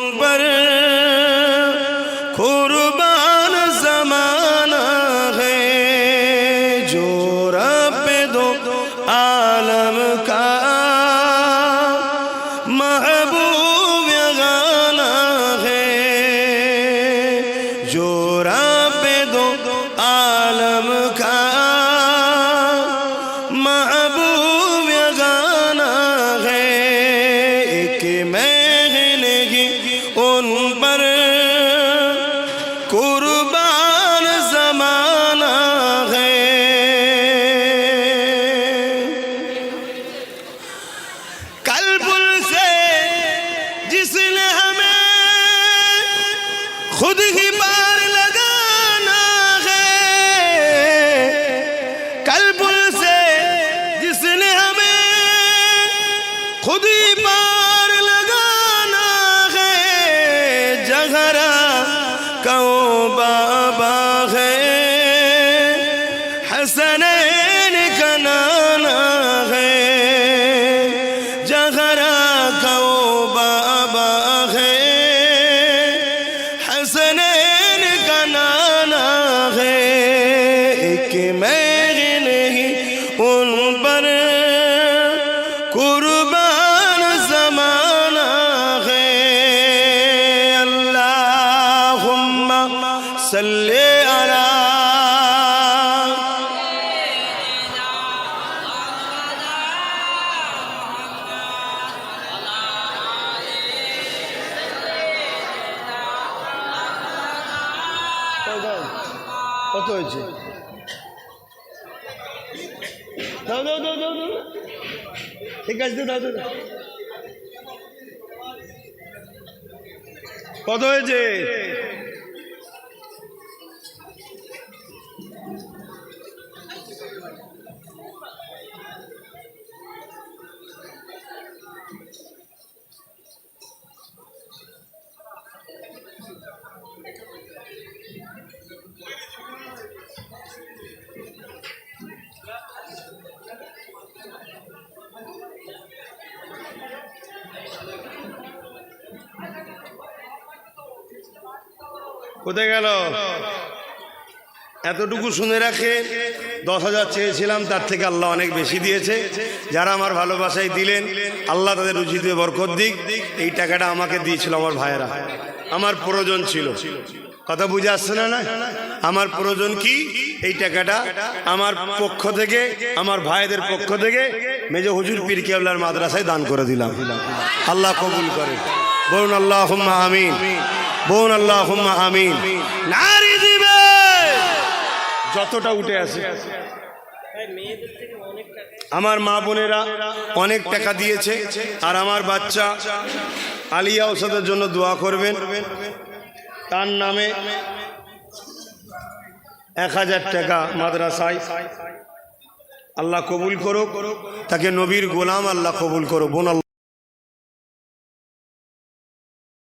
بر قربان زمانہ ہے جو رب دو عالم کا محبوب غالب ان پر قربان زمانہ ہے کل بل سے جس نے ہمیں خود ہی بار لگانا ہے کل بل سے جس نے ہمیں خود ہی بار کون بابا ہے۔ حسنین کا نانا ہے۔ جہرا کون بابا ہے۔ حسنین کا نانا ہے۔ ایک میں نہیں، ان پر قرآن صل على কত হয়েছে? দাও দাও ঠিক আছে দাও। কত হয়েছে? কোথায় গেল? এতটুকু শুনে রাখে দশ হাজার চেয়েছিলাম, তার থেকে আল্লাহ অনেক বেশি দিয়েছে। যারা আমার ভালোবাসায় দিলেন, আল্লাহ তাদের রুচিতে বরকত দিক। এই টাকাটা আমাকে দিয়েছিল আমার ভাইয়েরা। আমার প্রয়োজন ছিল। কথা বুঝে আসছে না না? আমার প্রয়োজন কি? এই টাকাটা আমার পক্ষ থেকে, আমার ভাইদের পক্ষ থেকে মেজ হুজুর পীর কেবলার মাদ্রাসায় দান করে দিলাম। আল্লাহ কবুল করে। বলুন আল্লাহ আমিন। বোন আল্লাহ আমিন। নারী দিবে। যতটা উঠে আসে আমার মা বোনেরা অনেক টাকা দিয়েছে আর আমার বাচ্চা আলিয়া ওষুধের জন্য দোয়া করবেন। তার নামে এক হাজার টাকা মাদ্রাসায়। আল্লাহ কবুল করো তাকে নবীর গোলাম আল্লাহ কবুল করো বোন আল্লাহ